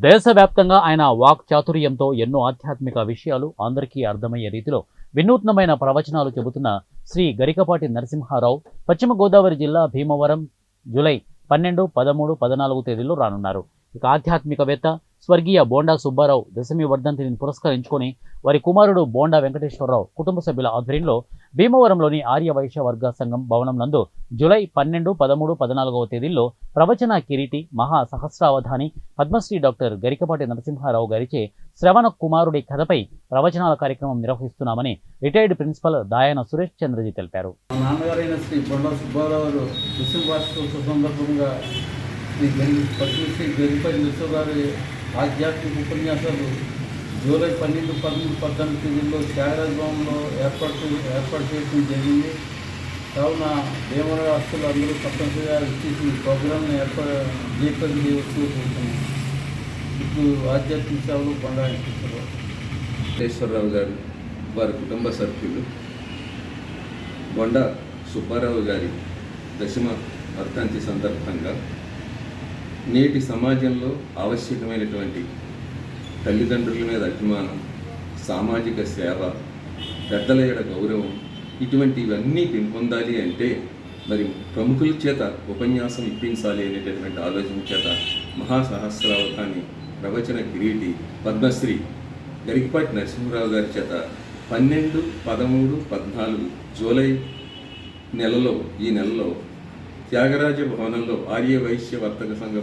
దేశవ్యాప్తంగా ఆయన వాక్ చాతుర్యంతో ఎన్నో ఆధ్యాత్మిక విషయాలు అందరికీ అర్థమయ్యే రీతిలో వినూత్నమైన ప్రవచనాలు చెబుతున్న శ్రీ గరికపాటి నరసింహారావు పశ్చిమ గోదావరి జిల్లా భీమవరం జూలై పన్నెండు పదమూడు పద్నాలుగు తేదీల్లో రానున్నారు. ఇక ఆధ్యాత్మికవేత్త స్వర్గీయ బోండా సుబ్బారావు దశమి వర్ధంతిని పురస్కరించుకొని వారి కుమారుడు బోండా వెంకటేశ్వరరావు కుటుంబ సభ్యుల ఆధ్వర్యంలో భీమవరంలోని ఆర్య వైశ్య వర్గ సంఘం భవనం నందు జూలై పన్నెండు పదమూడు పద్నాలుగవ తేదీల్లో ప్రవచన కిరీటి మహా సహస్రావధాని పద్మశ్రీ డాక్టర్ గరికపాటి నరసింహారావు గారిచే శ్రవణ కుమారుడి కథపై ప్రవచనాల కార్యక్రమం నిర్వహిస్తున్నామని రిటైర్డ్ ప్రిన్సిపల్ దాయన సురేష్ చంద్రజీ తెలిపారు. నాన్నగారైన శ్రీ బొండ సుబ్బారావు సందర్భంగా శ్రీ గరి పద్మశ్రీ ఆధ్యాత్మిక ఉపన్యాసాలు జూలై పన్నెండు పదమూడు పద్దెనిమిది తేదీల్లో త్యాగరాజ ఏర్పాటు ఏర్పాటు చేయడం జరిగింది. కావున భీమవరం రాష్ట్రాలు అందరూ తప్పనిసరిగా వచ్చేసి ఈ ప్రోగ్రామ్ని ఏర్పాటు జయపల్లి చేయవచ్చు కోరుతున్నాం. ఇప్పుడు ఆధ్యాత్మిక సేవలు బొండ వెంకటేశ్వరరావు గారు వారి కుటుంబ సభ్యులు బొండ సుబ్బారావు గారి దశమ వర్ధంతి సందర్భంగా నేటి సమాజంలో ఆవశ్యకమైనటువంటి తల్లిదండ్రుల మీద అభిమానం సామాజిక సేవ పెద్దల ఏడ గౌరవం ఇటువంటివన్నీ పెంపొందాలి అంటే మరి ప్రముఖుల చేత ఉపన్యాసం ఇప్పించాలి అనేటటువంటి ఆలోచన చేత మహాసహస్రావతాన్ని ప్రవచన కిరీటి పద్మశ్రీ గరికపాటి నరసింహరావు గారి చేత పన్నెండు పదమూడు పద్నాలుగు జూలై నెలలో ఈ నెలలో త్యాగరాజ భవనంలో ఆర్య వైశ్య వర్తక సంఘ